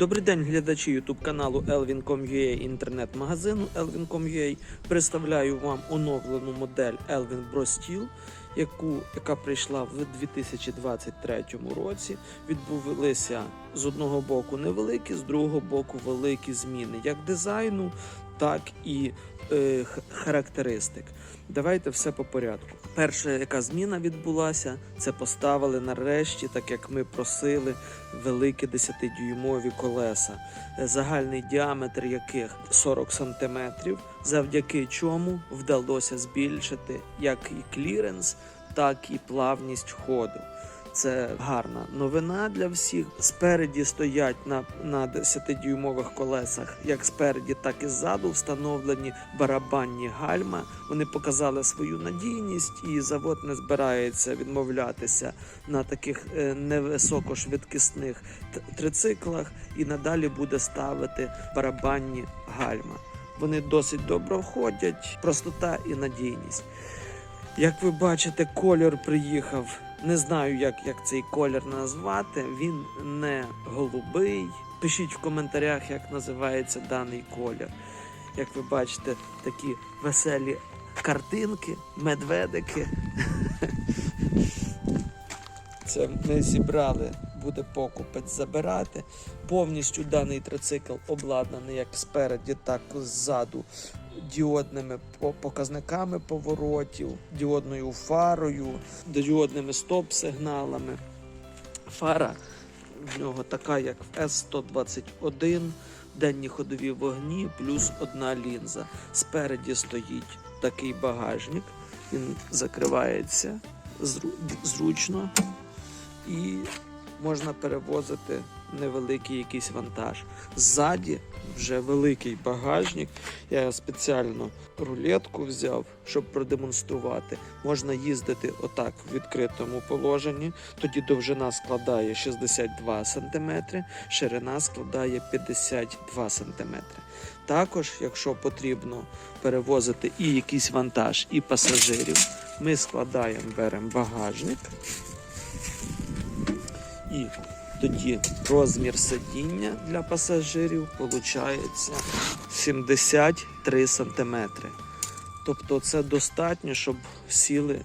Добрий день, глядачі YouTube каналу Elvin.com.ua інтернет-магазину Elvin.com.ua. Представляю вам оновлену модель Elvin Bro Steel, яку, яка прийшла в 2023 році. Відбулися з одного боку невеликі, з другого боку великі зміни як дизайну, так і е, характеристик. Давайте все по порядку. Перша, яка зміна відбулася, це поставили нарешті, так як ми просили, великі 10-дюймові колеса, е, загальний діаметр яких 40 см, завдяки чому вдалося збільшити як і кліренс, так і плавність ходу. Це гарна новина для всіх. Спереді стоять на, на 10-дюймових колесах, як спереді, так і ззаду встановлені барабанні гальма. Вони показали свою надійність, і завод не збирається відмовлятися на таких е, невисокошвидкісних трициклах і надалі буде ставити барабанні гальма. Вони досить добре ходять, простота і надійність. Як ви бачите, кольор приїхав. Не знаю, як, як цей колір назвати. Він не голубий. Пишіть в коментарях, як називається даний колір. Як ви бачите, такі веселі картинки, медведики. Це ми зібрали, буде покупець забирати. Повністю даний трицикл обладнаний як спереді, так і ззаду діодними показниками поворотів, діодною фарою, діодними стоп-сигналами. Фара в нього така, як в С-121, денні ходові вогні, плюс одна лінза. Спереді стоїть такий багажник, він закривається зручно і можна перевозити невеликий якийсь вантаж. Ззаді вже великий багажник. Я спеціально рулетку взяв, щоб продемонструвати. Можна їздити отак в відкритому положенні. Тоді довжина складає 62 см, ширина складає 52 см. Також, якщо потрібно перевозити і якийсь вантаж, і пасажирів, ми складаємо, беремо багажник. І тоді розмір сидіння для пасажирів виходить 73 см. Тобто це достатньо, щоб сіли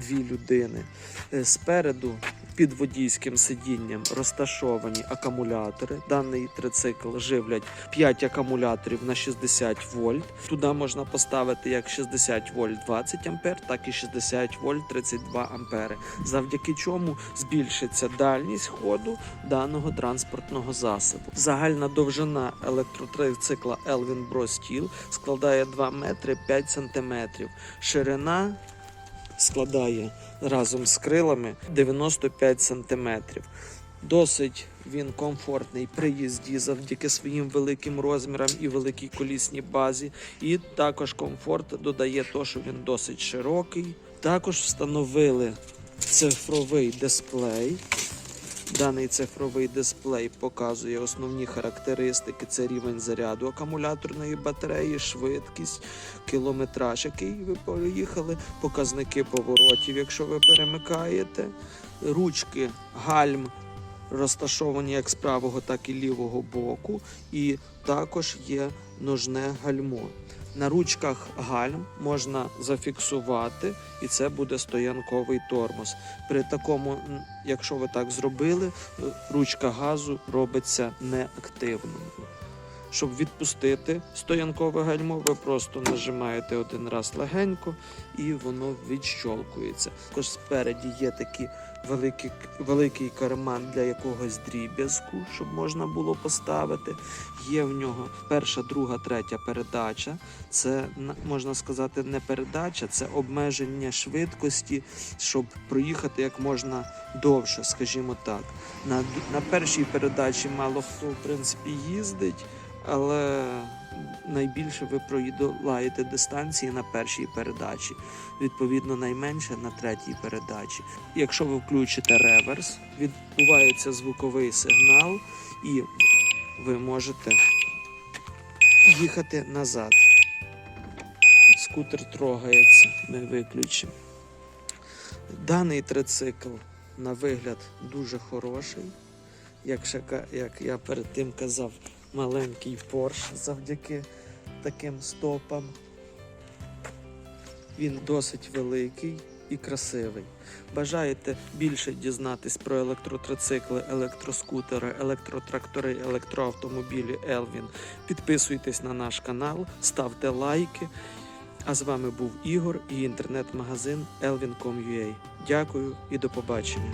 дві людини. Е, Спереду під водійським сидінням розташовані акумулятори. Даний трицикл живлять 5 акумуляторів на 60 вольт. Туди можна поставити як 60 вольт 20 ампер, так і 60 вольт 32 ампери. Завдяки чому збільшиться дальність ходу даного транспортного засобу. Загальна довжина електротрицикла Elvin Bro Steel складає 2 метри 5 сантиметрів. Ширина складає разом з крилами 95 сантиметрів. Досить він комфортний при їзді завдяки своїм великим розмірам і великій колісній базі. І також комфорт додає то, що він досить широкий. Також встановили цифровий дисплей. Даний цифровий дисплей показує основні характеристики: це рівень заряду акумуляторної батареї, швидкість, кілометраж, який ви проїхали, показники поворотів, якщо ви перемикаєте, ручки гальм розташовані як з правого, так і лівого боку, і також є ножне гальмо. На ручках гальм можна зафіксувати, і це буде стоянковий тормоз. При такому, якщо ви так зробили, е, ручка газу робиться неактивною. Щоб відпустити стоянкове гальмо, ви просто нажимаєте один раз легенько і воно відщолкується. Також спереді є такий великий, великий карман для якогось дріб'язку, щоб можна було поставити. Є в нього перша, друга, третя передача. Це можна сказати не передача, це обмеження швидкості, щоб проїхати як можна довше, скажімо так. На, на першій передачі мало хто в принципі їздить, але найбільше ви проїдолаєте дистанції на першій передачі, відповідно найменше на третій передачі. Якщо ви включите реверс, відбувається звуковий сигнал, і ви можете їхати назад. Скутер трогається, ми виключимо. Даний трицикл на вигляд дуже хороший. як, ще як я перед тим казав, маленький Porsche завдяки таким стопам. Він досить великий і красивий. Бажаєте більше дізнатись про електротрицикли, електроскутери, електротрактори, електроавтомобілі Elvin? Підписуйтесь на наш канал, ставте лайки. А з вами був Ігор і інтернет-магазин elvin.com.ua. Дякую і до побачення.